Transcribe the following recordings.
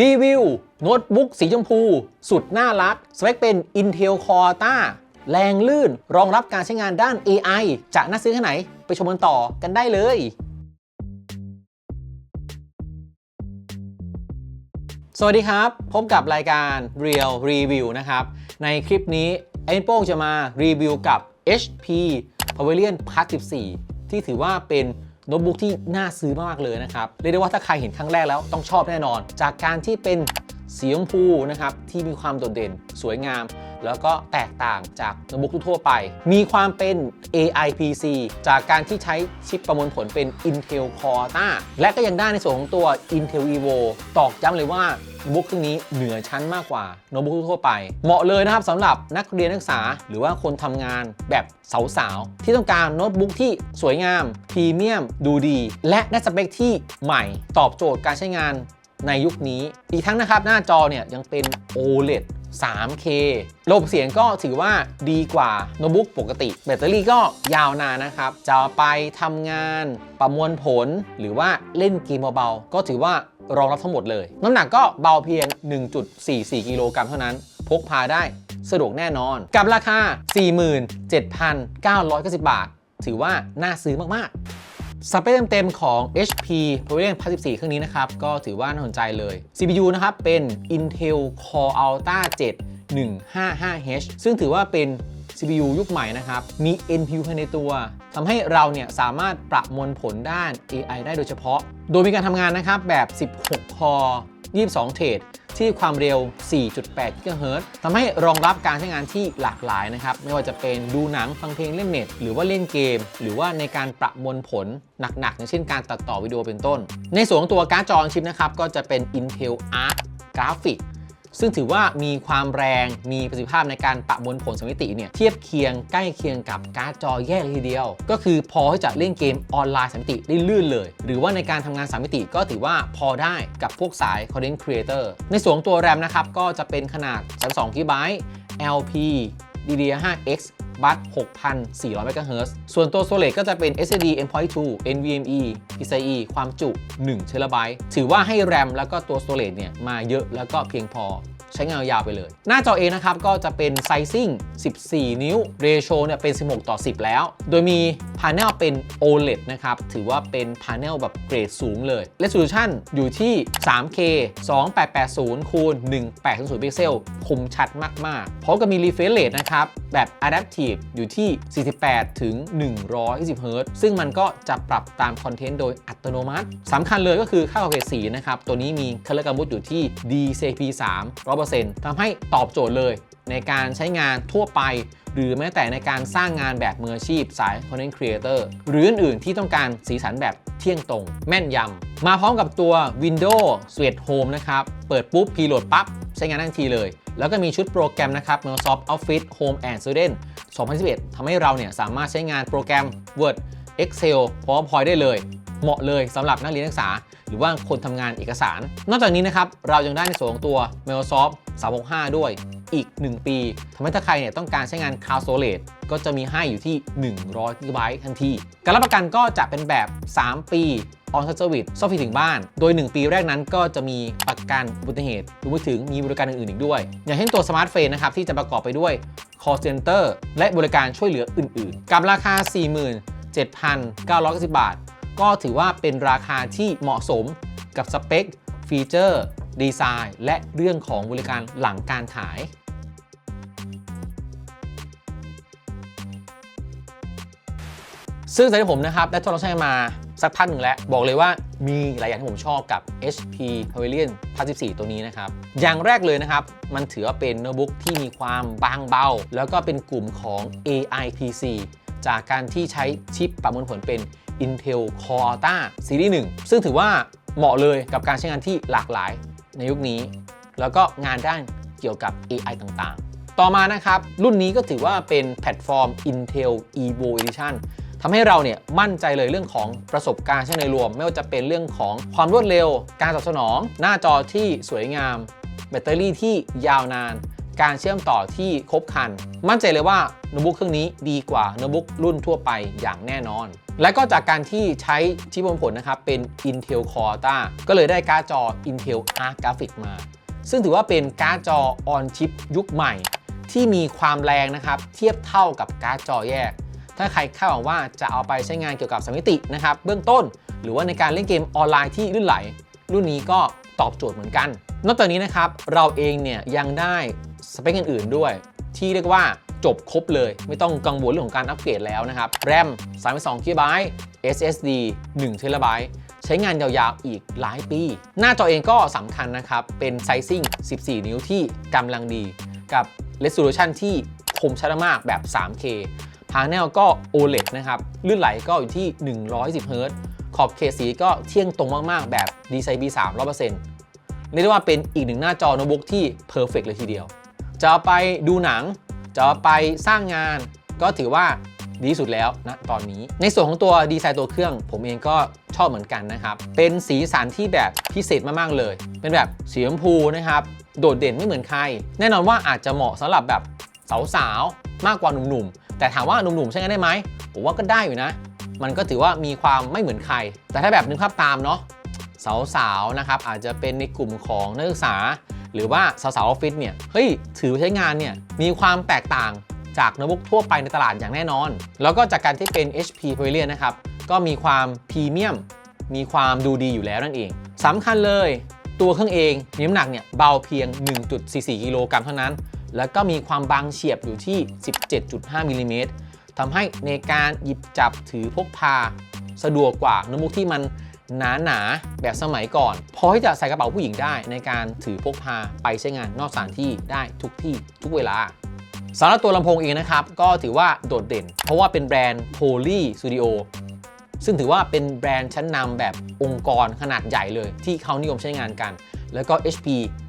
รีวิวโน้ตบุ๊กสีชมพู สุดน่ารัก สเปคเป็น Intel Core t a แรงลื่น รองรับการใช้งานด้าน AI จะน่าซื้อแค่ไหน ไปชมกันต่อกันได้เลย สวัสดีครับ พบกับรายการ Real Review นะครับ ในคลิปนี้ไอ้โป้งจะมารีวิวกับ HP Pavilion Plus 14 ที่ถือว่าเป็น โน้ตบุ๊กที่น่าซื้อมากเลยนะครับเรียกได้ว่าถ้าใครเห็นครั้งแรกแล้วต้องชอบแน่นอน จากการที่เป็นสีชมพูนะครับที่มีความโดดเด่น สวยงาม แล้วก็แตกต่างจากโน้ตบุ๊กทั่วไป มีความเป็น AI PC จากการที่ใช้ชิปประมวลผลเป็น Intel Core t a และก็ยังได้ในส่วนของตัว Intel Evo ตอกย้ำเลยว่าโน้ตบุ๊กเครื่องนี้เหนือชั้นมากกว่าโน้ตบุ๊กทั่วไป เหมาะเลยนะครับสำหรับนักเรียนนักศึกษา หรือว่าคนทำงานแบบสาวๆ ที่ต้องการโน้ตบุ๊กที่สวยงามพรีเมียม ดูดี และได้สเปคที่ใหม่ตอบโจทย์การใช้งานในยุคนี้ อีกทั้งนะครับหน้าจอเนี่ยยังเป็น OLED 3K ระบบเสียงก็ถือว่าดีกว่าโน้ตบุ๊กปกติ แบตเตอรี่ก็ยาวนานนะครับ จะไปทำงานประมวลผลหรือว่าเล่นเกมเบาๆก็ถือว่ารองรับทั้งหมดเลย น้ำหนักก็เบาเพียง 1.44 กิโลกรัมเท่านั้น พกพาได้สะดวกแน่นอน กับราคา 47,990 บาท ถือว่าน่าซื้อมากๆ สเปคเต็มๆของ HP Pavilion Plus 14 เครื่องนี้นะครับ ก็ถือว่าน่าสนใจเลย CPU นะครับ เป็น Intel Core Ultra 7 155H ซึ่งถือว่าเป็น CPU ยุคใหม่นะครับ มี NPU ภายในตัวทำให้เราเนี่ยสามารถประมวลผลด้าน AI ได้โดยเฉพาะ โดยมีการทำงานนะครับแบบ 16 คอ 22 เทรดที่ความเร็ว 4.8 GHz ทำให้รองรับการใช้งานที่หลากหลายนะครับ ไม่ว่าจะเป็นดูหนัง ฟังเพลงเล่นเน็ต หรือว่าเล่นเกม หรือว่าในการประมวลผลหนักๆ อย่างเช่นการตัดต่อวิดีโอเป็นต้น ในส่วนของตัวการ์ดจอชิปนะครับ ก็จะเป็น Intel Arc Graphics ซึ่งถือว่ามีความแรงมีประสิทธิภาพในการประมวลผลสมิติเนี่ยเทียบเคียงใกล้เคียงกับการ์ดจอแยกเลยทีเดียว ก็คือพอที่จะเล่นเกมออนไลน์สมิติได้ลื่นเลย หรือว่าในการทำงานสามิติก็ถือว่าพอได้กับพวกสาย Content Creator ในส่วนตัวแรมนะครับก็จะเป็นขนาด32 GB LP DDR5X บัส6,400 MHz ส่วนตัวโซเลตก็จะเป็น SSD M.2 NVMe PCIe ความจุ1 t b ถือว่าให้แรมแล้วก็ตัวโซเลตเนี่ยมาเยอะแล้วก็เพียงพอ ใช้งานยาวไปเลย หน้าจอเองนะครับก็จะเป็นไซซิ่ง 14 นิ้วเรโชเนี่ยเป็น 16 ต่อ 10 แล้ว โดยมีพา n e l เป็น OLED นะครับถือว่าเป็นพา n e l แบบเกรดสูงเลย Resolution อยู่ที่ 3K 2880คูณ1800พิกเซลคมชัดมากๆพร้อมกับมี refresh rate นะครับแบบ Adaptive อยู่ที่ 48 ถึง 120 Hz ซึ่งมันก็จะปรับตามคอนเทนต์โดยอัตโนมัติสำคัญเลยก็คือค่าเกรดสีนะครับตัวนี้มี Color Gamut อยู่ที่ DCP3 100%ทำให้ตอบโจทย์เลยในการใช้งานทั่วไป หรือแม้แต่ในการสร้างงานแบบมืออาชีพสาย Content Creator หรืออื่นๆที่ต้องการสีสันแบบเที่ยงตรง แม่นยำ มาพร้อมกับตัว Windows Suite Home นะครับ เปิดปุ๊บพีโหลดปั๊บ ใช้งานทันทีเลย แล้วก็มีชุดโปรแกรมนะครับ Microsoft Office Home and Student 2011ทำให้เราเนี่ยสามารถใช้งานโปรแกรม Word Excel PowerPoint ได้เลย เหมาะเลยสำหรับนักเรียนนักศึกษา หรือว่าคนทำงานเอกสาร นอกจากนี้นะครับ เรายังได้ในส่วนของตัว Microsoft 365 ด้วยอีก 1 ปีทำให้ถ้าใครเนี่ยต้องการใช้งาน Cloud Storage ก็จะมีให้อยู่ที่ 100 GB ทันที การรับประกันก็จะเป็นแบบ 3 ปี On Site Service ซ่อมฟรีถึงบ้าน โดย 1 ปีแรกนั้นก็จะมีประกันอุบัติเหตุรวมไปถึงมีบริการอื่นๆอีกด้วย อย่างเช่นตัว Smart f rame นะครับที่จะประกอบไปด้วย Call Center และบริการช่วยเหลืออื่นๆ กับราคา 47,990 บาท ก็ถือว่าเป็นราคาที่เหมาะสมกับสเปค ฟีเจอร์ ดีไซน์ และเรื่องของบริการหลังการขายซึ่งสำหรับผมนะครับได้ทดลองใช้มาสักพักหนึ่งแล้ว บอกเลยว่ามีหลายอย่างที่ผมชอบกับ HP Pavilion Plus 14ตัวนี้นะครับ อย่างแรกเลยนะครับ มันถือว่าเป็นโน้ตบุ๊กที่มีความบางเบา แล้วก็เป็นกลุ่มของ AI PC จากการที่ใช้ชิปประมวลผลเป็น Intel Core Ultra ซีรีส์1ซึ่งถือว่าเหมาะเลยกับการใช้งานที่หลากหลายในยุคนี้ แล้วก็งานด้านเกี่ยวกับ AI ต่างๆ ต่อมานะครับ รุ่นนี้ก็ถือว่าเป็นแพลตฟอร์ม Intel Evo Edition ทำให้เราเนี่ยมั่นใจเลยเรื่องของประสบการณ์ใช้ในรวม ไม่ว่าจะเป็นเรื่องของความรวดเร็ว การตอบสนอง หน้าจอที่สวยงาม แบตเตอรี่ที่ยาวนาน การเชื่อมต่อที่ครบครัน มั่นใจเลยว่าโน้ตบุ๊กเครื่องนี้ดีกว่าโน้ตบุ๊กรุ่นทั่วไปอย่างแน่นอน และก็จากการที่ใช้ชิปประมวลผลนะครับ เป็น Intel Corta ก็เลยได้การ์ดจอ Intel Arc Graphics มา ซึ่งถือว่าเป็นการ์ดจอ on chip ยุคใหม่ ที่มีความแรงนะครับ เทียบเท่ากับการ์ดจอแยก ถ้าใครคาดหวังว่าจะเอาไปใช้งานเกี่ยวกับสมิตินะครับเบื้องต้น หรือว่าในการเล่นเกมออนไลน์ที่ลื่นไหล รุ่นนี้ก็ตอบโจทย์เหมือนกัน นอกจากนี้นะครับเราเองเนี่ยยังได้สเปคอื่นๆด้วย ที่เรียกว่าจบครบเลย ไม่ต้องกังวลเรื่องของการอัปเกรดแล้วนะครับ RAM 32 GB SSD 1 TB ใช้งานยาวๆ อีกหลายปี หน้าจอเองก็สำคัญนะครับ เป็นไซซิ่ง 14 นิ้วที่กำลังดี กับ Resolution ที่คมชัดมากแบบ 3K พา n e l ก็ OLED นะครับ ลื่นไหลก็อยู่ที่ 110 Hz ขอบเขตสีก็เที่ยงตรงมากๆ แบบ DCI B3 100%เรียกได้ว่าเป็นอีกหนึ่งหน้าจอโน้ตบุ๊กที่เพอร์เฟกเลยทีเดียว จะไปดูหนัง จะไปสร้างงาน ก็ถือว่าดีสุดแล้วนะตอนนี้ ในส่วนของตัวดีไซน์ตัวเครื่อง ผมเองก็ชอบเหมือนกันนะครับ เป็นสีสันที่แบบพิเศษมากๆเลย เป็นแบบสีชมพูนะครับ โดดเด่นไม่เหมือนใคร แน่นอนว่าอาจจะเหมาะสำหรับแบบสาวๆมากกว่าหนุ่มๆ แต่ถามว่าหนุ่มๆใช้งานได้ไหมผมว่าก็ได้อยู่นะ มันก็ถือว่ามีความไม่เหมือนใคร แต่ถ้าแบบนึกภาพตามเนาะสาวๆนะครับอาจจะเป็นในกลุ่มของนักศึกษาหรือว่าสาวๆออฟฟิศเนี่ยเฮ้ยถือใช้งานเนี่ยมีความแตกต่างจากโน้ตบุ๊กทั่วไปในตลาดอย่างแน่นอน แล้วก็จากการที่เป็น HP Pavilion นะครับ ก็มีความพรีเมียม มีความดูดีอยู่แล้วนั่นเองสำคัญเลยตัวเครื่องเองมีน้ำหนักเนี่ยเบาเพียง 1.44 กิโลกรัมเท่านั้น แล้วก็มีความบางเฉียบอยู่ที่ 17.5มิลลิเมตรทำให้ในการหยิบจับถือพกพา สะดวกกว่าโน้ตบุ๊กที่มัน หนาหนาๆแบบสมัยก่อน พอที่จะใส่กระเป๋าผู้หญิงได้ในการถือพกพาไปใช้งานนอกสถานที่ได้ทุกที่ทุกเวลาสำหรับตัวลำโพงเองนะครับ ก็ถือว่าโดดเด่น เพราะว่าเป็นแบรนด์ Poly Studio ซึ่งถือว่าเป็นแบรนด์ชั้นนำแบบองค์กรขนาดใหญ่เลย ที่เขานิยมใช้งานกัน แล้วก็ HP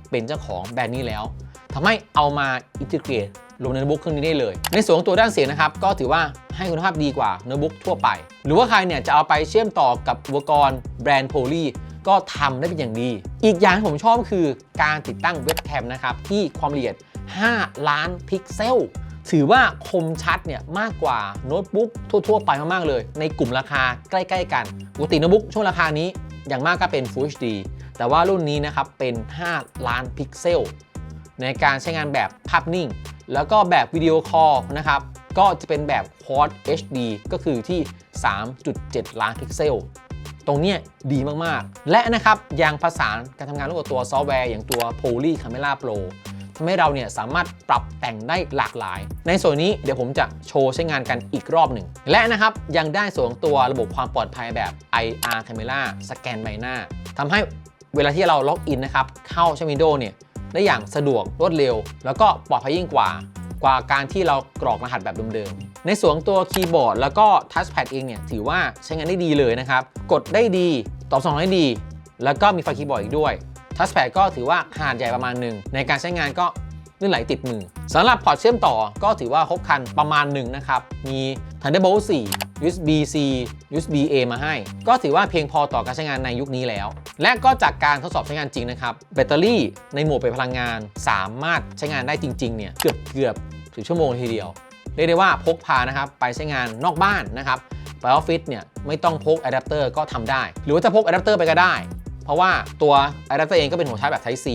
เป็นเจ้าของแบรนด์นี้แล้วทำให้เอามาอินทิเกรตลงในโน้ตบุ๊กเครื่องนี้ได้เลย ในส่วนของตัวด้านเสียงนะครับ ก็ถือว่าให้คุณภาพดีกว่าโน้ตบุ๊กทั่วไป หรือว่าใครเนี่ยจะเอาไปเชื่อมต่อกับอุปกรณ์แบรนด์ Poly ก็ทำได้เป็นอย่างดี อีกอย่างที่ผมชอบคือการติดตั้งเว็บแคมนะครับ ที่ความละเอียด 5 ล้านพิกเซล ถือว่าคมชัดเนี่ยมากกว่าโน้ตบุ๊กทั่ว ๆ ไปมาก ๆ เลย ในกลุ่มราคาใกล้ ๆ กันปกติโน้ตบุ๊กช่วงราคานี้อย่างมากก็เป็น Full HD แต่ว่ารุ่นนี้นะครับเป็น 5 ล้านพิกเซล ในการใช้งานแบบภาพนิ่ง แล้วก็แบบวิดีโอคอลนะครับ ก็จะเป็นแบบ Quad HD ก็คือที่ 3.7 ล้านพิกเซล ตรงเนี้ยดีมากๆ และนะครับยังผสานการทำงานร่วมกับตัวซอฟต์แวร์อย่างตัว Poly Camera Pro ทำให้เราเนี่ยสามารถปรับแต่งได้หลากหลาย ในส่วนนี้เดี๋ยวผมจะโชว์ใช้งานกันอีกรอบหนึ่ง และนะครับยังได้ส่วนตัวระบบความปลอดภัยแบบ IR Camera สแกนใบหน้าทำให้เวลาที่เราล็อกอินนะครับเข้าใช้ Windows เนี่ยได้อย่างสะดวกรวดเร็ว แล้วก็ปลอดภัยยิ่งกว่า กว่าการที่เรากรอกรหัสแบบเดิมๆ ในส่วนตัวคีย์บอร์ดแล้วก็ทัชแพดเองเนี่ยถือว่าใช้งานได้ดีเลยนะครับ กดได้ดี ตอบสนองได้ดี แล้วก็มีไฟคีย์บอร์ดอีกด้วยทัชแพดก็ถือว่าขนาดใหญ่ประมาณหนึ่งในการใช้งานก็ลื่นไหลติดมือสำหรับพอร์ตเชื่อมต่อก็ถือว่าครบครันประมาณหนึ่งนะครับ มี Thunderbolt 4 USB C USB A มาให้ ก็ถือว่าเพียงพอต่อการใช้งานในยุคนี้แล้ว และก็จากการทดสอบใช้งานจริงนะครับ แบตเตอรี่ในโหมดเป็นพลังงาน สามารถใช้งานได้จริงๆเนี่ยเกือบเกือบ ถึงชั่วโมงทีเดียวเรียกได้ว่าพกพานะครับไปใช้งานนอกบ้านนะครับไปออฟฟิศเนี่ยไม่ต้องพกอะแดปเตอร์ก็ทำได้ หรือว่าจะพกอะแดปเตอร์ไปก็ได้ เพราะว่าตัวอะแดปเตอร์เองก็เป็นหัวชาร์จแบบ Type C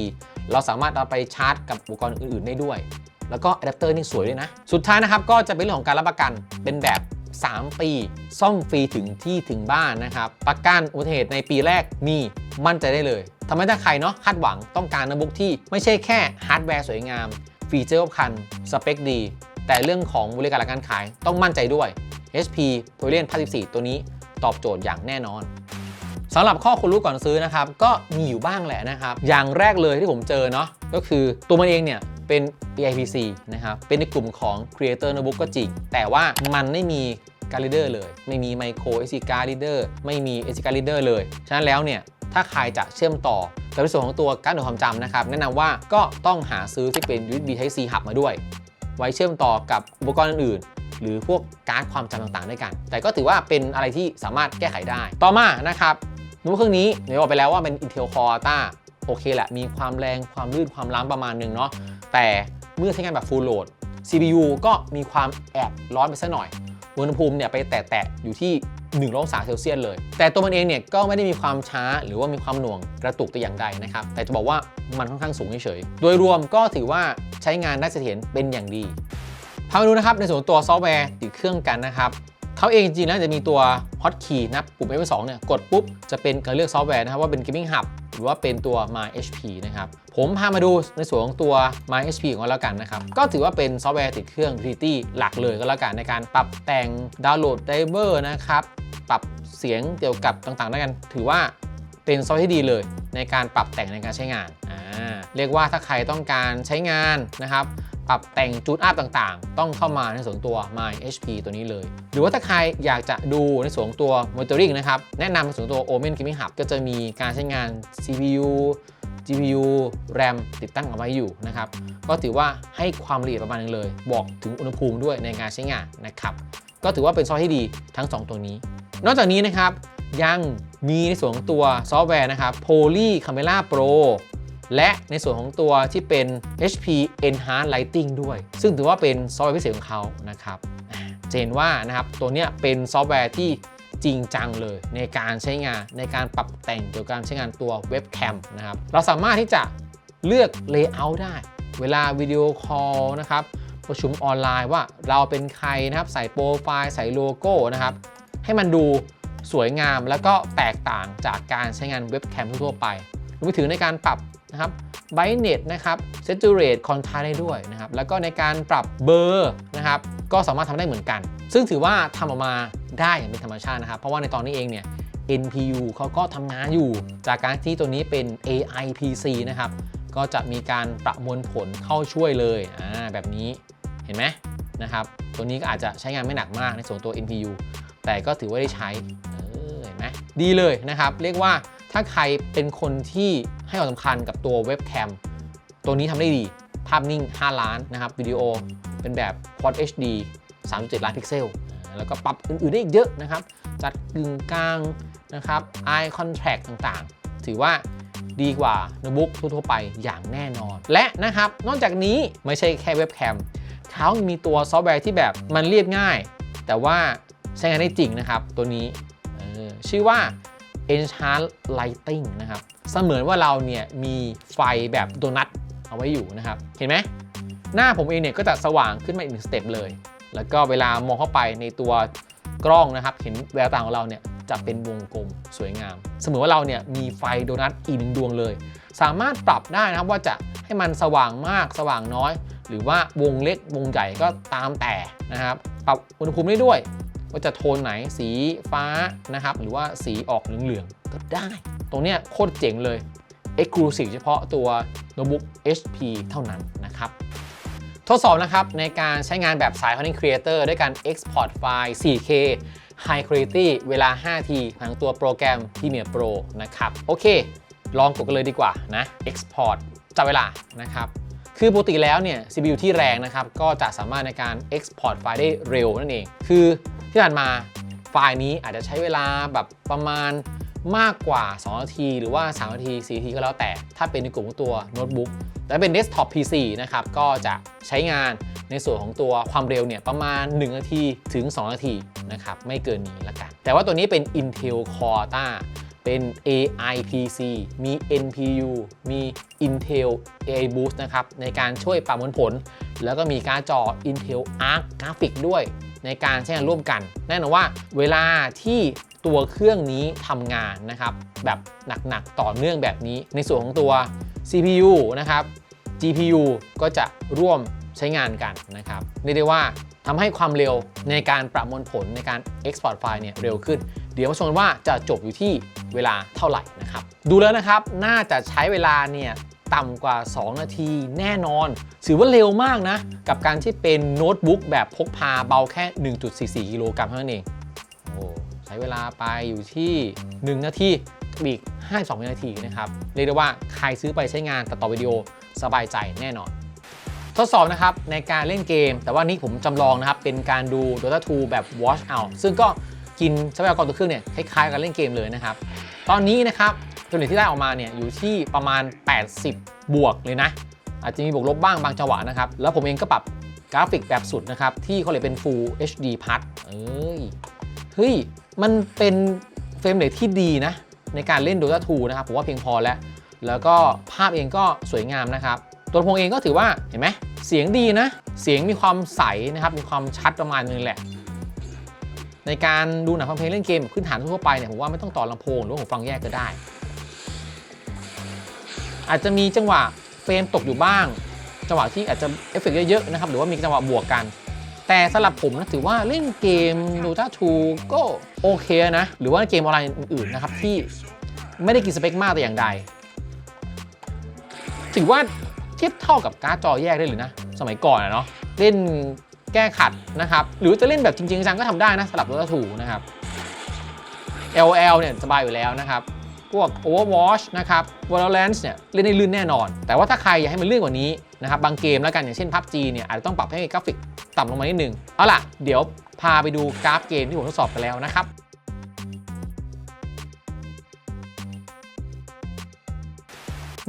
เราสามารถเอาไปชาร์จกับอุปกรณ์อื่นๆได้ด้วย แล้วก็อะแดปเตอร์นี่สวยด้วยนะ สุดท้ายนะครับก็จะเป็นเรื่องของการรับประกันเป็นแบบ 3 ปี ซ่อมฟรีถึงที่ถึงบ้านนะครับ ประกันอุบัติเหตุในปีแรกมีมั่นใจได้เลยทำให้ถ้าใครเนาะคาดหวังต้องการโน้ตบุ๊กที่ไม่ใช่แค่ฮาร์ดแวร์สวยงาม ฟีเจอร์ครบครัน สเปคดี แต่เรื่องของบริการหลังการขายต้องมั่นใจด้วย HP Pavilion 14ตัวนี้ตอบโจทย์อย่างแน่นอนสำหรับข้อควรรู้ก่อนซื้อนะครับ ก็มีอยู่บ้างแหละนะครับ อย่างแรกเลยที่ผมเจอเนาะก็คือตัวมันเองเนี่ยเป็น AIPC นะครับ เป็นในกลุ่มของ Creator Notebook ก็จริง แต่ว่ามันไม่มีการ์ด reader เลย ไม่มี Micro SD card reader ไม่มี SD card reader เลย ฉะนั้นแล้วเนี่ย ถ้าใครจะเชื่อมต่อ กับในส่วนของตัวการ์ดหน่วยความจำนะครับแนะนำว่าก็ต้องหาซื้อที่เป็น USB Type C Hub มาด้วย ไว้เชื่อมต่อกับอุปกรณ์อื่นๆหรือพวกการ์ดความจำต่างๆด้วยกัน แต่ก็ถือว่าเป็นอะไรที่สามารถแก้ไขได้ ต่อมานะครับโน้ตเครื่องนี้เดี๋ยวบอกไปแล้วว่าเป็น Intel Core Ultra โอเคแหละ มีความแรงความลื่นความล้ำประมาณหนึ่งเนาะ แต่เมื่อใช้งานแบบ full load CPU ก็มีความแอบร้อนไปสักหน่อย อุณหภูมิเนี่ยไปแตะๆอยู่ที่ 1องศาเซลเซียสเลย แต่ตัวมันเองเนี่ยก็ไม่ได้มีความช้าหรือว่ามีความหน่วงกระตุกแต่อย่างใดนะครับแต่จะบอกว่ามันค่อนข้างสูงเฉยๆโดยรวมก็ถือว่าใช้งานได้เสถียรเป็นอย่างดีพามาดูนะครับในส่วนตัวซอฟต์แวร์ติดเครื่องกันนะครับเขาเองจริงๆแล้วจะมีตัว Hotkey นะปุ่ม F2 เนี่ยกดปุ๊บ จะเป็นการเลือกซอฟต์แวร์นะครับว่าเป็น Gaming Hub หรือว่าเป็นตัว My HP นะครับ ผมพามาดูในส่วนของตัว My HP ของเราแล้วกันนะครับ ก็ถือว่าเป็นซอฟต์แวร์ติดเครื่อง Utility หลักเลยก็แล้วกันในการปรับแต่งดาวน์โหลดไดเวอร์นะครับ ปรับเสียงเกี่ยวกับต่างๆด้วยกัน ถือว่าเป็นซอฟต์ที่ดีเลยในการปรับแต่งในการใช้งาน เรียกว่าถ้าใครต้องการใช้งานนะครับ ปรับแต่งจูดอัพต่างๆ ต้องเข้ามาในส่วนตัว My HP ตัวนี้เลย หรือว่าถ้าใครอยากจะดูในส่วนตัว monitoring นะครับ แนะนำในส่วนตัว Omen Gaming Hub ก็จะมีการใช้งาน CPU GPU RAM ติดตั้งเอาไว้อยู่นะครับ ก็ถือว่าให้ความละเอียดประมาณนึงเลย บอกถึงอุณหภูมิด้วยในการใช้งานนะครับ ก็ถือว่าเป็นซอฟต์ที่ดีทั้ง 2 ตัวนี้ นอกจากนี้นะครับยังมีในส่วนของตัวซอฟต์แวร์นะครับ Poly Camera Pro และในส่วนของตัวที่เป็น HP Enhanced Lighting ด้วย ซึ่งถือว่าเป็นซอฟต์แวร์พิเศษของเขานะครับจะเห็นว่านะครับตัวเนี้ยเป็นซอฟต์แวร์ที่จริงจังเลยในการใช้งานในการปรับแต่งเกี่ยวกับการใช้งานตัวเว็บแคมนะครับเราสามารถที่จะเลือก Layout ได้ เวลาวิดีโอคอลนะครับประชุมออนไลน์ว่าเราเป็นใครนะครับใส่โปรไฟล์ใส่โลโก้นะครับให้มันดูสวยงามแล้วก็แตกต่างจากการใช้งานเว็บแคมทั่วไปรวมไปถึงในการปรับ นะครับ b r i g h t n e s s นะครับ Saturate Contrast ได้ด้วยนะครับ แล้วก็ในการปรับเบอร์นะครับ ก็สามารถทำได้เหมือนกัน ซึ่งถือว่าทำออกมาได้อย่างเป็นธรรมชาตินะครับ เพราะว่าในตอนนี้เองเนี่ย NPU เขาก็ทำงานอยู่ จากการที่ตัวนี้เป็น AI PC นะครับ ก็จะมีการประมวลผลเข้าช่วยเลยอ่าแบบนี้เห็นไหมนะครับ ตัวนี้ก็อาจจะใช้งานไม่หนักมากในส่วนตัว NPU แต่ก็ถือว่าได้ใช้เออเห็นไหมดีเลยนะครับ เรียกว่าถ้าใครเป็นคนที่ ให้ความสำคัญกับตัวเว็บแคมตัวนี้ทำได้ดี ภาพนิ่ง 5 ล้านนะครับ วิดีโอเป็นแบบ Quad HD 3.7 ล้านพิกเซล แล้วก็ปรับอื่น ๆ ได้อีกเยอะนะครับ จัดกึ่งกลางนะครับ Eye Contract ต่างๆ ถือว่าดีกว่าโน้ตบุ๊กทั่ว ๆ ไปอย่างแน่นอน และนะครับ นอกจากนี้ไม่ใช่แค่เว็บแคมเขายังมีตัวซอฟต์แวร์ที่แบบมันเรียบง่าย แต่ว่าใช้งานได้จริงนะครับ ตัวนี้ออชื่อว่า Enchant Lighting นะครับ เสมือนว่าเราเนี่ยมีไฟแบบโดนัทเอาไว้อยู่นะครับ เห็นไหม หน้าผมเองเนี่ยก็จะสว่างขึ้นมาอีกหนึ่งสเต็ปเลย แล้วก็เวลามองเข้าไปในตัวกล้องนะครับ เห็นแววตาของเราเนี่ยจะเป็นวงกลมสวยงาม เสมือนว่าเราเนี่ยมีไฟโดนัทอีกหนึ่งดวงเลย สามารถปรับได้นะครับว่าจะให้มันสว่างมากสว่างน้อย หรือว่าวงเล็กวงใหญ่ก็ตามแต่นะครับ ปรับอุณหภูมิได้ด้วย ว่าจะโทนไหนสีฟ้านะครับ หรือว่าสีออกเหลืองๆก็ได้ ตรงเนี้ยโคตรเจ๋งเลย Exclusive เฉพาะตัวโน้ตบุ๊ก HP เท่านั้นนะครับ ทดสอบนะครับ ในการใช้งานแบบสาย Content Creator ด้วยการ Export ไฟล์ 4K High Quality เวลา 5 ทีทางตัวโปรแกรม Premiere Pro นะครับ โอเค ลองกดกันเลยดีกว่านะ Export จับเวลานะครับ คือปกติแล้วเนี่ย CPU ที่แรงนะครับ ก็จะสามารถในการ Export ไฟล์ได้เร็วนั่นเอง คือที่ผ่านมาไฟล์นี้อาจจะใช้เวลาแบบประมาณมากกว่า 2 นาที หรือว่า 3 นาที 4 นาทีก็แล้วแต่ ถ้าเป็นในกลุ่มของตัวโน้ตบุ๊กแต่เป็น Desktop PC นะครับ ก็จะใช้งานในส่วนของตัวความเร็วเนี่ยประมาณ 1 นาทีถึง 2 นาทีนะครับ ไม่เกินนี้ละกัน แต่ว่าตัวนี้เป็น Intel Core Ultra เป็น AI PC มี NPU มี Intel AI Boost นะครับ ในการช่วยประมวลผล แล้วก็มีการ์ดจอ Intel Arc Graphics ด้วยในการใช้งานร่วมกัน แน่นอนว่าเวลาที่ตัวเครื่องนี้ทำงานนะครับ แบบหนักๆ ต่อเนื่องแบบนี้ ในส่วนของตัว CPU นะครับ GPU ก็จะร่วมใช้งานกันนะครับเรียกได้ว่าทำให้ความเร็วในการประมวลผลในการ Export ไฟล์เนี่ยเร็วขึ้น เดี๋ยวมาชมกันว่าจะจบอยู่ที่เวลาเท่าไหร่นะครับ ดูแล้วนะครับน่าจะใช้เวลาเนี่ยต่ำกว่า 2 นาทีแน่นอน ถือว่าเร็วมากนะ กับการที่เป็นโน้ตบุ๊กแบบพกพาเบาแค่ 1.44 กิโลกรัมเท่านั้นเองโอ้ใช้เวลาไปอยู่ที่ 1 นาทีกับอีก 52 วินาทีนะครับ เรียกได้ว่าใครซื้อไปใช้งานตัดต่อวิดีโอสบายใจแน่นอน ทดสอบนะครับในการเล่นเกม แต่ว่านี้ผมจำลองนะครับ เป็นการดู Dota 2 แบบ Watch Out ซึ่งก็ กินทรัพยากรตัวเครื่องเนี่ยคล้ายๆกับเล่นเกมเลยนะครับ ตอนนี้นะครับตัวเลขที่ได้ออกมาเนี่ยอยู่ที่ประมาณ 80 บวกเลยนะ อาจจะมีบวกลบบ้างบางจังหวะนะครับ แล้วผมเองก็ปรับกราฟิกแบบสุดนะครับ ที่เขาเรียเป็น Full HD Plus เอ้ย เฮ้ย มันเป็นเฟรมเรทที่ดีนะ ในการเล่น Dota 2 นะครับ ผมว่าเพียงพอแล้ว แล้วก็ภาพเองก็สวยงามนะครับ ตัวลำโพงเองก็ถือว่าเห็นไหมเสียงดีนะ เสียงมีความใสนะครับ มีความชัดประมาณนึงแหละ ในการดูหนังฟังเพลงเล่นเกมพื้นฐานทั่วไปเนี่ยผมว่าไม่ต้องต่อลำโพงหรือว่าหูฟังแยกก็ได้ อาจจะมีจังหวะเฟรมตกอยู่บ้าง จังหวะที่อาจจะเอฟเฟกต์เยอะๆนะครับหรือว่ามีจังหวะบวกกัน แต่สำหรับผมนะถือว่าเล่นเกม Dota 2ก็โอเคนะ หรือว่าเกมออนไลน์อื่นๆนะครับที่ไม่ได้กินสเปคมากแต่อย่างใด ถือว่าเทียบเท่ากับการ์ดจอแยกได้เลยนะ สมัยก่อนอะเนาะเล่น แก้ขัดนะครับหรือจะเล่นแบบจริงๆจังก็ทำได้นะสลับ Dota 2นะครับ LOL เนี่ยสบายอยู่แล้วนะครับ พวก Overwatch นะครับ Valorant เนี่ยเล่นได้ลื่นแน่นอน แต่ว่าถ้าใครอยากให้มันลื่นกว่านี้นะครับบางเกมแล้วกันอย่างเช่น PUBG เนี่ยอาจจะต้องปรับให้กราฟิกต่ำลงมานิดนึง เอาล่ะ เดี๋ยวพาไปดูกราฟเกมที่ผมทดสอบกันแล้วนะครับ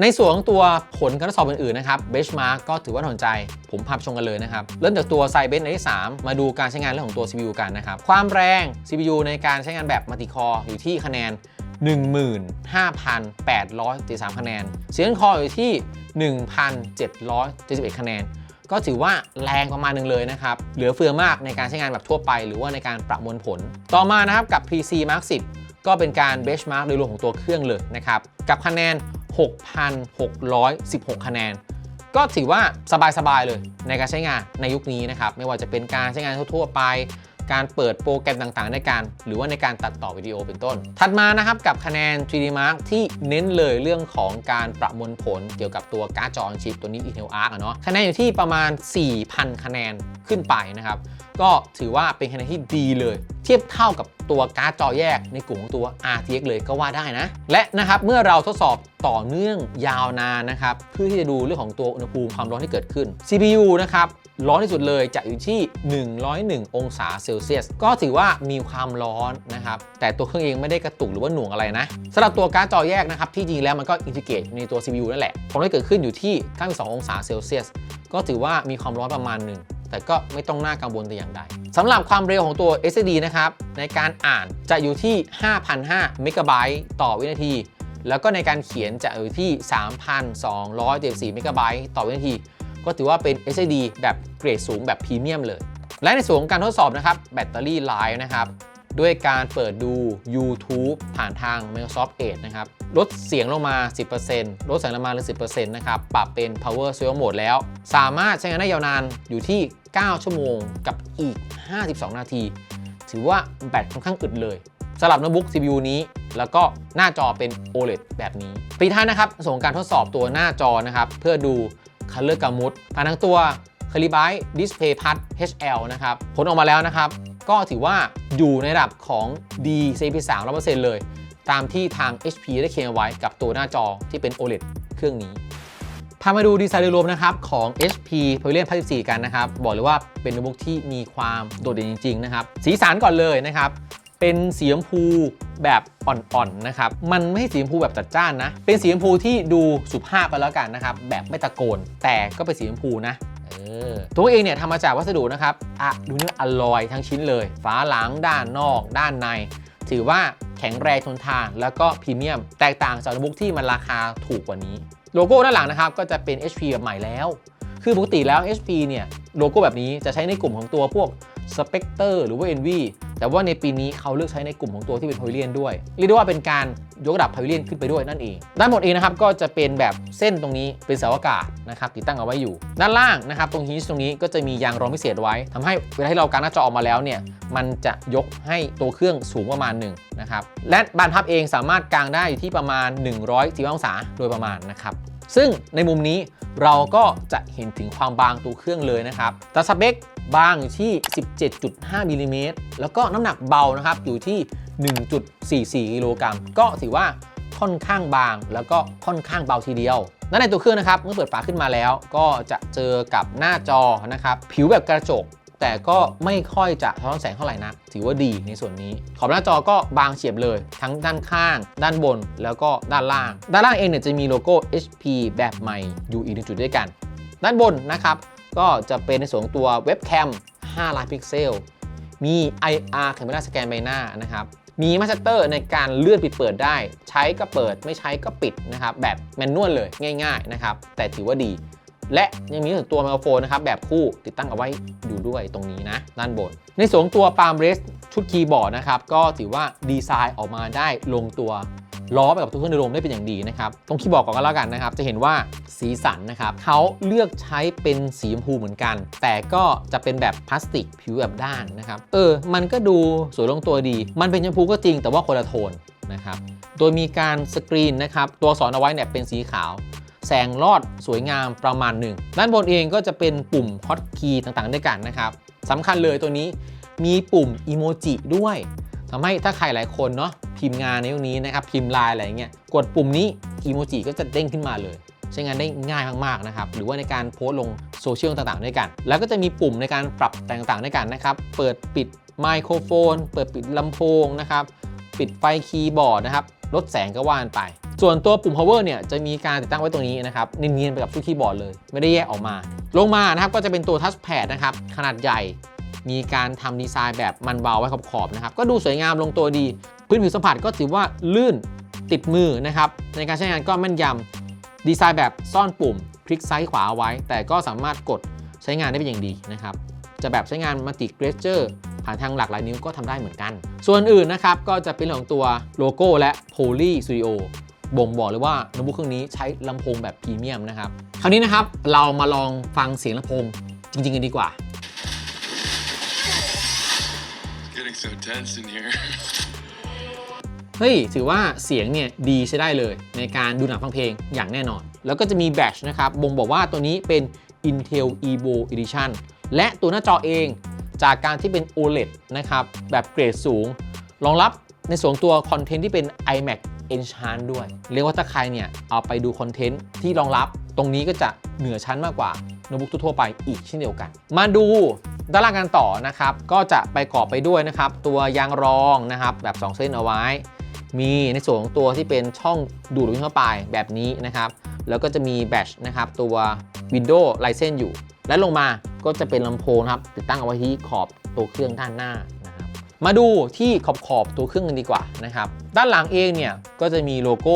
ในส่วนของตัวผลการทดสอบอื่นๆนะครับ Benchmark ก็ถือว่าสนใจ ผมพาไปชมกันเลยนะครับเริ่มจากตัว c y b e n ในที่ 3 มาดูการใช้งานเรื่องของตัว CPU กันนะครับ ความแรง CPU ในการใช้งานแบบ Multi-Core อยู่ที่คะแนน 15,873คะแนนเสียงคออยู่ที่ 1,771 คะแนน ก็ถือว่าแรงประมาณหนึ่งเลยนะครับ เหลือเฟือมากในการใช้งานแบบทั่วไป หรือว่าในการประมวลผล ต่อมานะครับกับ PC Mark 10 ก็เป็นการ benchmark โดยรวมของตัวเครื่องเลยนะครับ กับคะแนน 6,616 คะแนน ก็ถือว่าสบายๆเลยในการใช้งานในยุคนี้นะครับ ไม่ว่าจะเป็นการใช้งานทั่วๆไป การเปิดโปรแกรมต่างๆ ในการ หรือว่าในการตัดต่อวิดีโอเป็นต้น ถัดมานะครับกับคะแนน 3D Mark ที่เน้นเลยเรื่องของการประมวลผลเกี่ยวกับตัวการ์ดจอชิปตัวนี้ Intel Arc อะเนาะคะแนนอยู่ที่ประมาณ 4,000 คะแนนขึ้นไปนะครับ ก็ถือว่าเป็นคะแนนที่ดีเลย เทียบเท่ากับตัวการ์ดจอแยกในกลุ่มของตัว RTX เลยก็ว่าได้นะ และนะครับเมื่อเราทดสอบต่อเนื่องยาวนานนะครับเพื่อที่จะดูเรื่องของตัวอุณหภูมิความร้อนที่เกิดขึ้น CPU นะครับร้อนที่สุดเลยจะอยู่ที่ 101 องศาเซลเซียส ก็ถือว่ามีความร้อนนะครับ แต่ตัวเครื่องเองไม่ได้กระตุกหรือว่าหน่วงอะไรนะสำหรับตัวการ์ดจอแยกนะครับ ที่จริงแล้วมันก็อินทิเกรตในตัว CPU นั่นแหละความร้อนที่เกิดขึ้นอยู่ที่ 92 องศาเซลเซียส ก็ถือว่ามีความร้อนประมาณหนึ่ง แต่ก็ไม่ต้องน่ากังวลแต่อย่างใดสำหรับความเร็วของตัว SSD นะครับ ในการอ่านจะอยู่ที่ 5,005เมกะไบต์ต่อวินาที แล้วก็ในการเขียนจะอยู่ที่ 3,274เมกะไบต์ต่อวินาที ก็ถือว่าเป็น SSD แบบเกรดสูงแบบพรีเมียมเลย และในส่วนของการทดสอบนะครับแบตเตอรี่ไลฟ์นะครับ ด้วยการเปิดดู YouTube ผ่านทาง Microsoft Edge นะครับ ลดเสียงลงมา 10%ลดแสงลงมาเหลือ10%นะครับ ปรับเป็น Power Saver Mode แล้ว สามารถใช้งานได้ยาวนานอยู่ที่ 9 ชั่วโมงกับอีก 52 นาที ถือว่าแบตค่อนข้างอึดเลยสำหรับโน้ตบุ๊ก CPU นี้ แล้วก็หน้าจอเป็น OLED แบบนี้ปีท้ายนะครับส่งการทดสอบตัวหน้าจอนะครับ เพื่อดู Color Gamut ผ่านทางตัว c a l i b r i t e Display Plus HL นะครับ ผลออกมาแล้วนะครับ ก็ถือว่าอยู่ในระดับของ D CP3 100%เลย ตามที่ทาง HP ได้เคลมไว้กับตัวหน้าจอที่เป็น OLED เครื่องนี้พามาดูดีไซน์โดยรวมนะครับของ HP Pavilion 14กันนะครับ บอกเลยว่าเป็นโน้ตบุ๊กที่มีความโดดเด่นจริง ๆ นะครับ สีสันก่อนเลยนะครับ เป็นสีชมพูแบบอ่อน ๆ นะครับ มันไม่ใช่สีชมพูแบบจัดจ้านนะ เป็นสีชมพูที่ดูสุภาพไปแล้วกันนะครับ แบบไม่ตะโกน แต่ก็เป็นสีชมพูนะ ตัวเองเนี่ยทำมาจากวัสดุนะครับอะดูเนี่ยอลลอยทั้งชิ้นเลย ฝาหลังด้านนอก ด้านใน ถือว่าแข็งแรงทนทานแล้วก็พรีเมียม แตกต่างจากโน้ตบุ๊กที่มันราคาถูกกว่านี้ โลโก้ด้านหลังนะครับก็จะเป็น HP แบบใหม่แล้ว คือปกติแล้ว HP เนี่ยโลโก้แบบนี้จะใช้ในกลุ่มของตัวพวก Spectre หรือว่า Envy แต่ว่าในปีนี้เขาเลือกใช้ในกลุ่มของตัวที่เป็น Pavilion ด้วย เรียกได้ว่าเป็นการยกระดับ Pavilion ขึ้นไปด้วยนั่นเอง ด้านบนเองนะครับก็จะเป็นแบบเส้นตรงนี้เป็นเสาอากาศนะครับติดตั้งเอาไว้อยู่ ด้านล่างนะครับตรงฮินจ์ตรงนี้ก็จะมียางรองพิเศษไว้ทำให้เวลาที่เรากางหน้าจอออกมาแล้วเนี่ยมันจะยกให้ตัวเครื่องสูงประมาณหนึ่งนะครับและบานพับเองสามารถกางได้อยู่ที่ประมาณ 110องศาโดยประมาณนะครับซึ่งในมุมนี้เราก็จะเห็นถึงความบางตัวเครื่องเลยนะครับแต่สเปค บางอยู่ที่ 17.5มิลลิเมตรแล้วก็น้ำหนักเบานะครับอยู่ที่ 1.44กิโลกรัมก็ถือว่าค่อนข้างบางแล้วก็ค่อนข้างเบาทีเดียวและในตัวเครื่องนะครับเมื่อเปิดฝาขึ้นมาแล้ว ก็จะเจอกับหน้าจอนะครับผิวแบบกระจก แต่ก็ไม่ค่อยจะสะท้อนแสงเท่าไหร่นักถือว่าดีในส่วนนี้ ขอบหน้าจอก็บางเฉียบเลย ทั้งด้านข้าง ด้านบนแล้วก็ด้านล่าง ด้านล่างเองเนี่ยจะมีโลโก้ HP แบบใหม่อยู่อีกหนึ่งจุดด้วยกัน ด้านบนนะครับ ก็จะเป็นในส่วนของตัวเว็บแคม5 ล้านพิกเซล มี IR Camera สแกนใบหน้านะครับมีมาสเตอร์ในการเลื่อนปิดเปิดได้ ใช้ก็เปิดไม่ใช้ก็ปิดนะครับแบบแมนนวลเลยง่าย ๆนะครับ แต่ถือว่าดี และยังมีตัวไมโครโฟนนะครับแบบคู่ติดตั้งเอาไว้อยู่ด้วยตรงนี้นะ ด้านบน ในส่วนตัวปาล์มเรสชุดคีย์บอร์ดนะครับ ก็ถือว่าดีไซน์ออกมาได้ลงตัว ล้อไปกับตัวเครื่องในโรงได้เป็นอย่างดีนะครับ ตรงคีย์บอร์ดก่อนก็แล้วกันนะครับ จะเห็นว่าสีสันนะครับเขาเลือกใช้เป็นสีชมพูเหมือนกัน แต่ก็จะเป็นแบบพลาสติกผิวแบบด้านนะครับ เออ มันก็ดูสวยลงตัวดี มันเป็นชมพูก็จริงแต่ว่าคนละโทนนะครับ โดยมีการสกรีนนะครับ ตัวสอนเอาไว้เนี่ยเป็นสีขาวแสงลอดสวยงามประมาณหนึ่ง ด้านบนเองก็จะเป็นปุ่มฮอตคีย์ต่างๆ ด้วยกันนะครับสำคัญเลยตัวนี้มีปุ่มอีโมจิด้วย ทำให้ถ้าใครหลายคนเนาะพิมพ์งานในยุคนี้นะครับพิมพ์ไลน์อะไรเงี้ยกดปุ่มนี้อีโมจิก็จะเด้งขึ้นมาเลย ใช้งานได้ง่ายมากๆนะครับหรือว่าในการโพสต์ลงโซเชียลต่างๆด้วยกัน แล้วก็จะมีปุ่มในการปรับแต่งต่างๆด้วยกันนะครับเปิดปิดไมโครโฟน เปิดปิดลำโพงนะครับปิดไฟคีย์บอร์ดนะครับลดแสงก็ว่านไป ส่วนตัวปุ่ม power เนี่ยจะมีการติดตั้งไว้ตรงนี้นะครับเนียนๆไปกับทุกคีย์บอร์ดเลย ไม่ได้แยกออกมา ลงมานะครับก็จะเป็นตัวทัชแพดนะครับขนาดใหญ่ มีการทำดีไซน์แบบมันเบาไว้ขอบๆนะครับ ก็ดูสวยงามลงตัวดี พื้นผิวสัมผัสก็ถือว่าลื่นติดมือนะครับ ในการใช้งานก็แม่นยำดีไซน์แบบซ่อนปุ่มพลิกซ้ายขวาไว้ แต่ก็สามารถกดใช้งานได้เป็นอย่างดีนะครับจะแบบใช้งานมัลติเกรเจอร์ผ่านทางหลากหลายนิ้วก็ทำได้เหมือนกัน ส่วนอื่นนะครับ ก็จะเป็นของตัวโลโก้และ Poly Studio บ่งบอกเลยว่าโน้ตบุ๊กเครื่องนี้ใช้ลำโพงแบบพรีเมียมนะครับ คราวนี้นะครับเรามาลองฟังเสียงลำโพงจริงๆกันดีกว่า so tense in here. เฮ้ย ถือว่าเสียงเนี่ยดีใช้ได้เลย ในการดูหนังฟังเพลงอย่างแน่นอน แล้วก็จะมีแบตชนะครับ บ่งบอกว่าตัวนี้เป็น Intel Evo Edition และตัวหน้าจอเองจากการที่เป็น OLED นะครับ แบบเกรดสูง รองรับในส่วนตัวคอนเทนต์ที่เป็น iMac Enchant ด้วย เรียกว่าถ้าใครเนี่ย เอาไปดูคอนเทนต์ที่รองรับตรงนี้ก็จะเหนือชั้นมากกว่าโน้ตบุ๊กทั่วไปอีกเช่นเดียวกัน มาดู ด้านล่างกันต่อนะครับ ก็จะไปกรอบไปด้วยนะครับ ตัวยางรองนะครับแบบ 2 เส้นเอาไว้ มีในส่วนของตัวที่เป็นช่องดูดลมเข้าไปแบบนี้นะครับ แล้วก็จะมีแบชนะครับตัว Windows License อยู่ และลงมาก็จะเป็นลำโพงครับติดตั้งเอาไว้ที่ขอบตัวเครื่องด้านหน้านะครับมาดูที่ขอบขอบๆตัวเครื่องกันดีกว่านะครับ ด้านหลังเองเนี่ยก็จะมีโลโก้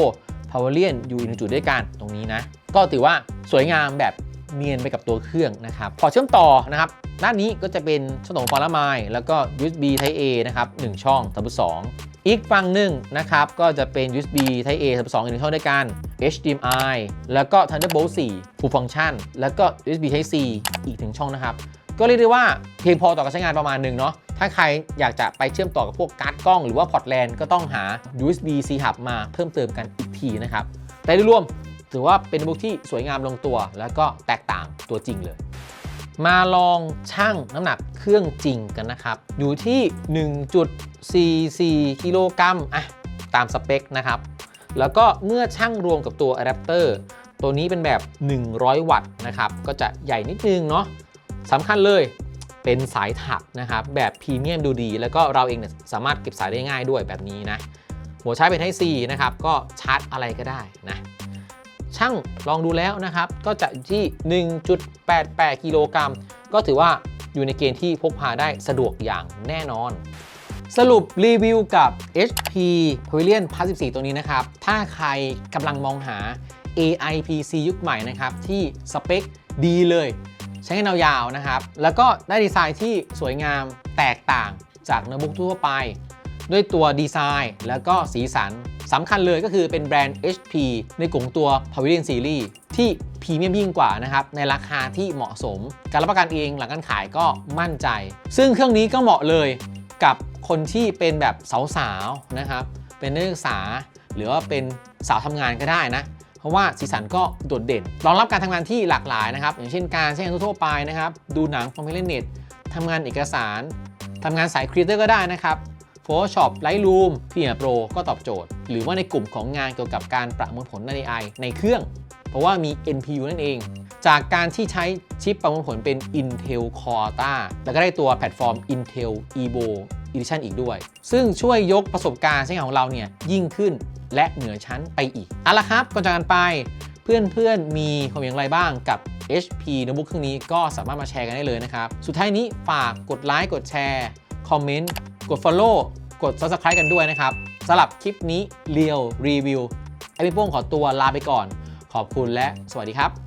p o w e r l i a n อยู่อีกหนึ่งจุดด้วยกันตรงนี้นะ ก็ถือว่าสวยงามแบบเนียนไปกับตัวเครื่องนะครับ พอเชื่อมต่อนะครับ ด้านี้ก็จะเป็นช่องต่อปาราไมล์แล้วก็ USB Type A นะครับ1ช่องทับ2อีกฝั่งหนึ่งนะครับก็จะเป็น USB Type A ทับ2อีกหนึ่งช่องด้วยกัน HDMI แล้วก็ Thunderbolt 4 Full Function แล้วก็ USB Type C อีกถึงช่องนะครับ ก็เรียกได้ว่าเพียงพอต่อการใช้งานประมาณหนึ่งเนาะถ้าใครอยากจะไปเชื่อมต่อกับพวกการ์ดกล้องหรือว่าพอร์ตแลนก็ต้องหา USB C hub มาเพิ่มเติมกันอีกทีนะครับแต่โดยรวมถือว่าเป็นบุ๊กที่สวยงามลงตัว แล้วก็แตกต่างตัวจริงเลย มาลองชั่งน้ำหนักเครื่องจริงกันนะครับ อยู่ที่ 1.44 กิโลกรัมอะตามสเปคนะครับ แล้วก็เมื่อชั่งรวมกับตัวอะแดปเตอร์ตัวนี้เป็นแบบ 100 วัตต์นะครับ ก็จะใหญ่นิดนึงเนาะสำคัญเลยเป็นสายถักนะครับ แบบพรีเมียมดูดี แล้วก็เราเองเนี่ยสามารถเก็บสายได้ง่ายด้วยแบบนี้นะ หัวใช้เป็น Type C นะครับ ก็ชาร์จอะไรก็ได้นะ ช่างลองดูแล้วนะครับ ก็จะอยู่ที่ 1.88 กิโลกรัม ก็ถือว่าอยู่ในเกณฑ์ที่พกพาได้สะดวกอย่างแน่นอน สรุปรีวิวกับ HP Pavilion Plus 14 ตัวนี้นะครับ ถ้าใครกำลังมองหา AI PC ยุคใหม่นะครับ ที่สเปคดีเลย ใช้งานยาวๆนะครับ แล้วก็ได้ดีไซน์ที่สวยงามแตกต่างจากโน้ตบุ๊กทั่วไป ด้วยตัวดีไซน์ แล้วก็สีสัน สำคัญเลยก็คือเป็นแบรนด์ HP ในกลุ่มตัว Pavilion Series ที่พรีเมียมยิ่งกว่านะครับ ในราคาที่เหมาะสม การรับประกันเองหลังการขายก็มั่นใจ ซึ่งเครื่องนี้ก็เหมาะเลยกับคนที่เป็นแบบสาวๆนะครับ เป็นนักศึกษา หรือว่าเป็นสาวทำงานก็ได้นะเพราะว่าสีสันก็โดดเด่น รองรับการทำงานที่หลากหลายนะครับ อย่างเช่นการใช้งานทั่วไปนะครับ ดูหนังฟังเพลงเล่นเน็ตทำงานเอกสารทำงานสายครีเอเตอร์ก็ได้นะครับ Photoshop Lightroom Premiere Pro ก็ตอบโจทย์ หรือว่าในกลุ่มของงานเกี่ยวกับการประมวลผลใน AI ในเครื่อง เพราะว่ามี NPU นั่นเอง จากการที่ใช้ชิปประมวลผลเป็น Intel Corta แล้วก็ได้ตัวแพลตฟอร์ม Intel Evo Edition อีกด้วย ซึ่งช่วยยกประสบการณ์ใช้งานของเราเนี่ยยิ่งขึ้นและเหนือชั้นไปอีกเอาละครับก่อนจากกันไปเพื่อนๆ มีความอย่างไรบ้างกับ HP Notebook เครื่องนี้ก็สามารถมาแชร์กันได้เลยนะครับ สุดท้ายนี้ฝากกดไลค์กดแชร์ คอมเมนต์ กด Follow กด Subscribe กันด้วยนะครับสำหรับคลิปนี้เรียวรีวิวไอพี่โป้งขอตัวลาไปก่อน ขอบคุณและสวัสดีครับ